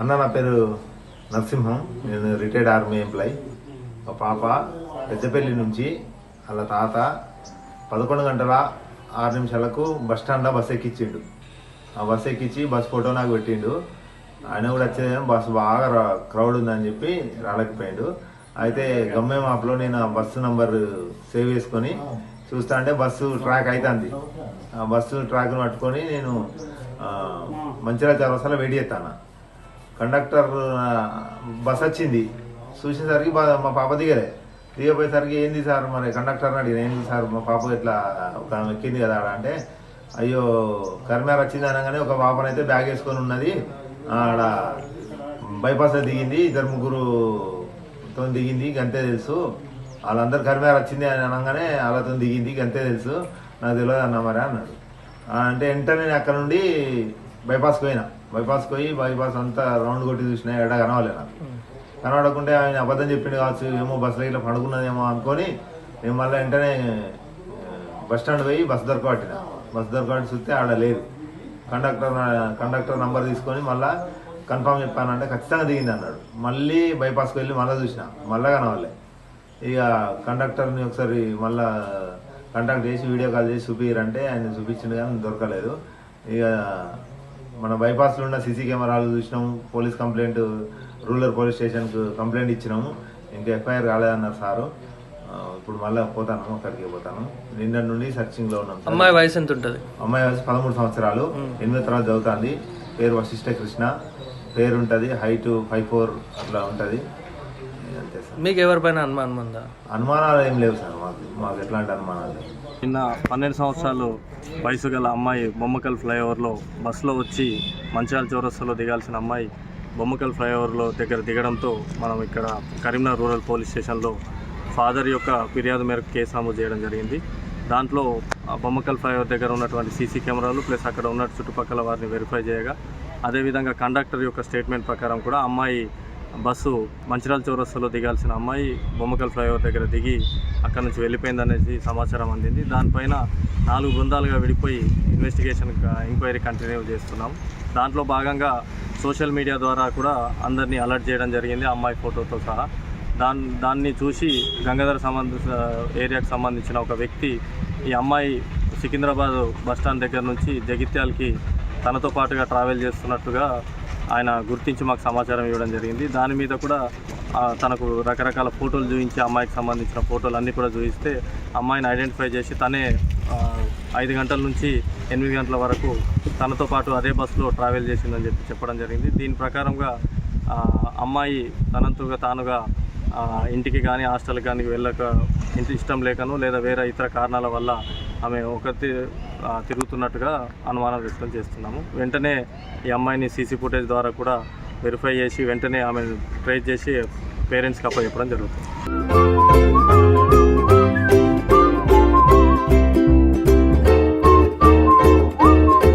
అన్న నా పేరు నరసింహం. నేను రిటైర్డ్ ఆర్మీ ఎంప్లాయ్. మా పాప పెద్దపల్లి నుంచి వాళ్ళ తాత పదకొండు గంటల ఆరు నిమిషాలకు బస్ స్టాండ్లో బస్ ఎక్కించిండు. ఆ బస్ ఎక్కించి బస్ ఫోటో నాకు పెట్టిండు. ఆయన కూడా వచ్చేదేమో బస్ బాగా క్రౌడ్ ఉందని చెప్పి రాలేకపోయాడు. అయితే గమ్యం యాప్లో నేను ఆ బస్సు నంబర్ సేవ్ చేసుకొని చూస్తా అంటే బస్సు ట్రాక్ అవుతుంది ఆ బస్సు ట్రాక్ను పట్టుకొని నేను ఆ, మంచిర్యాల చౌరస్తాలో వెయిట్ చేస్తాను కండక్టర్ బస్ వచ్చింది. చూసేసరికి బా- మా పాప దిగలే. దిగపోయేసరికి ఏంది సార్ మరి కండక్టర్ అడిగిన ఏంది సార్ మా పాప ఇట్లా ఒక ఆమె ఎక్కింది కదా ఆడ? అంటే అయ్యో కర్మేర వచ్చింది అనగానే ఒక పాపనైతే బ్యాగ్ వేసుకొని ఉన్నది. ఆడ బైపాస్ దిగింది. ఇద్దరు ముగ్గురుతో దిగింది. గంతే తెలుసు. వాళ్ళందరూ కర్మేర వచ్చింది అని అనగానే వాళ్ళతో దిగింది. గంతే తెలుసు. నాకు తెలియదు అన్న మరి అన్నాడు. అంటే వెంటనే నేను అక్కడ నుండి బైపాస్కి పోయినా. బైపాస్కి పోయి బైపాస్ అంతా రౌండ్ కొట్టి చూసినా ఎడ కనవాలి నాకు. కనబడకుంటే ఆయన అబద్ధం చెప్పిండు కావచ్చు ఏమో బస్సులో ఇట్లా పడుకున్నదేమో అనుకొని నేను మళ్ళీ వెంటనే బస్ స్టాండ్ పోయి బస్ దొరకబట్టిన. బస్ దొరకబట్టి చూస్తే ఆడ లేదు. కండక్టర్ కండక్టర్ నంబర్ తీసుకొని మళ్ళీ కన్ఫామ్ చెప్పానంటే ఖచ్చితంగా దిగింది అన్నాడు. మళ్ళీ బైపాస్కి వెళ్ళి మళ్ళీ చూసిన. మళ్ళీ కనవాలే ఇక కండక్టర్ని ఒకసారి మళ్ళా కాంటాక్ట్ చేసి వీడియో కాల్ చేసి చూపిరంటే ఆయన చూపించిండు కానీ దొరకలేదు. ఇక మన బైపాస్లో ఉన్న సీసీ కెమెరాలు చూసినాము పోలీస్ కంప్లైంట్ రూరల్ పోలీస్ స్టేషన్కు కంప్లైంట్ ఇచ్చినాము. ఇంకా ఎఫ్ఐఆర్ కాలేదన్నారు సారు. ఇప్పుడు మళ్ళీ పోతాను అక్కడికి పోతాను. నిన్న నుండి సర్చింగ్లో ఉన్నాం సార్. అమ్మాయి వయసు ఎంత ఉంటుంది అమ్మాయి వయసు పదమూడు సంవత్సరాలు. ఎనిమిదో తరగతి చదువుతుంది. పేరు వశిష్ఠ కృష్ణ పేరు ఉంటుంది హైట్ ఫైవ్ ఫోర్ అట్లా ఉంటుంది. అంతే సార్. మీకు ఎవరిపైన అనుమానం ఉందా? అనుమానాలు ఏం లేవు సార్ మాకు మాకు ఎట్లాంటి అనుమానాలు లేవు. నిన్న పన్నెండు సంవత్సరాలు వయసు గల అమ్మాయి బొమ్మకల్ ఫ్లైఓవర్లో బస్సులో వచ్చి మంచిర్యాల చౌరస్తాలో దిగాల్సిన అమ్మాయి బొమ్మకల్ ఫ్లైఓవర్లో దగ్గర దిగడంతో మనం ఇక్కడ కరీంనగర్ రూరల్ పోలీస్ స్టేషన్లో ఫాదర్ యొక్క ఫిర్యాదు మేరకు కేసు నమోదు చేయడం జరిగింది. దాంట్లో ఆ బొమ్మకల్ ఫ్లైఓవర్ దగ్గర ఉన్నటువంటి సీసీ కెమెరాలు ప్లస్ అక్కడ ఉన్న చుట్టుపక్కల వారిని వెరిఫై చేయగా అదేవిధంగా కండక్టర్ యొక్క స్టేట్మెంట్ ప్రకారం కూడా అమ్మాయి బస్సు మంచిర్యాల చౌరస్తాలో దిగాల్సిన అమ్మాయి బొమ్మకల్ ఫ్లైఓవర్ దగ్గర దిగి అక్కడ నుంచి వెళ్ళిపోయిందనేసి సమాచారం అందింది. దానిపైన నాలుగు బృందాలుగా విడిపోయి ఇన్వెస్టిగేషన్ ఎంక్వైరీ కంటిన్యూ చేస్తున్నాం. దాంట్లో భాగంగా సోషల్ మీడియా ద్వారా కూడా అందరినీ అలర్ట్ చేయడం జరిగింది ఆ అమ్మాయి ఫోటోతో సహా. దాన్ దాన్ని చూసి గంగాధర సంబంధ ఏరియాకు సంబంధించిన ఒక వ్యక్తి ఈ అమ్మాయి సికింద్రాబాద్ బస్టాండ్ దగ్గర నుంచి జగిత్యాలకి తనతో పాటుగా ట్రావెల్ చేస్తున్నట్టుగా ఆయన గుర్తించి మాకు సమాచారం ఇవ్వడం జరిగింది. దాని మీద కూడా తనకు రకరకాల ఫోటోలు చూపించి అమ్మాయికి సంబంధించిన ఫోటోలు అన్నీ కూడా చూపిస్తే అమ్మాయిని ఐడెంటిఫై చేసి తనే ఐదు గంటల నుంచి ఎనిమిది గంటల వరకు తనతో పాటు అదే బస్సులో ట్రావెల్ చేసిందని చెప్పి చెప్పడం జరిగింది. దీని ప్రకారంగా అమ్మాయి తనంతుగా తానుగా ఇంటికి కానీ హాస్టల్కి కానీ వెళ్ళక ఇంటి ఇష్టం లేకను లేదా వేరే ఇతర కారణాల వల్ల ఆమె ఒకటి తిరుగుతున్నట్టుగా అనుమానం వ్యక్తం చేస్తున్నాము. వెంటనే ఈ అమ్మాయిని సీసీ ఫుటేజ్ ద్వారా కూడా వెరిఫై చేసి వెంటనే ఆమె ట్రేస్ చేసి పేరెంట్స్కి అప్పచెప్పడం జరుగుతుంది.